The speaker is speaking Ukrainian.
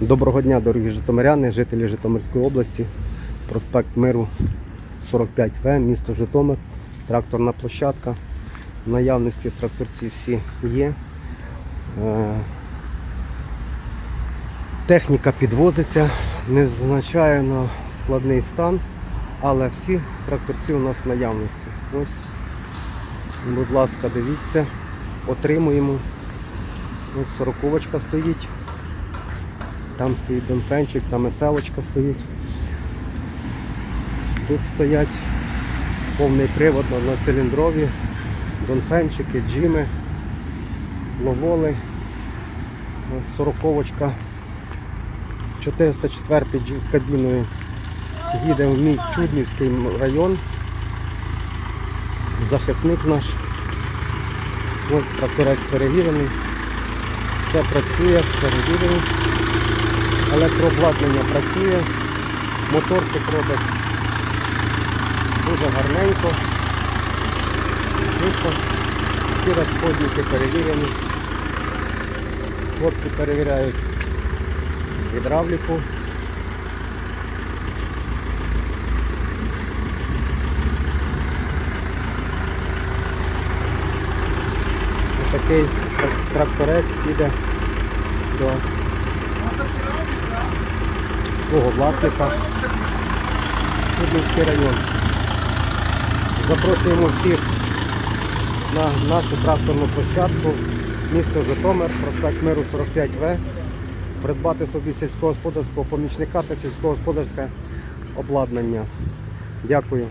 Доброго дня, дорогі житомиряни, жителі Житомирської області. Проспект Миру 45В, місто Житомир, тракторна площадка. В наявності тракторці всі є. Е, Техніка підвозиться, незначайно складний стан, але всі тракторці у нас в наявності. Ось, будь ласка, дивіться, отримуємо. Ось сороковочка стоїть. Там стоїть донфенчик, там еселочка стоїть. Тут стоять повний привод на циліндрові, донфенчики, джими, ловоли, сороковочка. 404 джі з кабіною їде в мій Чуднівський район. Захисник наш. Ось тракторець перевірений. Все працює, перевірений. Електрообладнання працює, моторчик робить дуже гарненько, швидко. Всі розходники перевірені. Хлопці перевіряють гідравліку. Такий тракторець їде до свого власника. Чудницький район. Запрошуємо всіх на нашу тракторну площадку місто Житомир, проспект Миру 45В. Придбати собі сільськогосподарського помічника та сільськогосподарське обладнання. Дякую.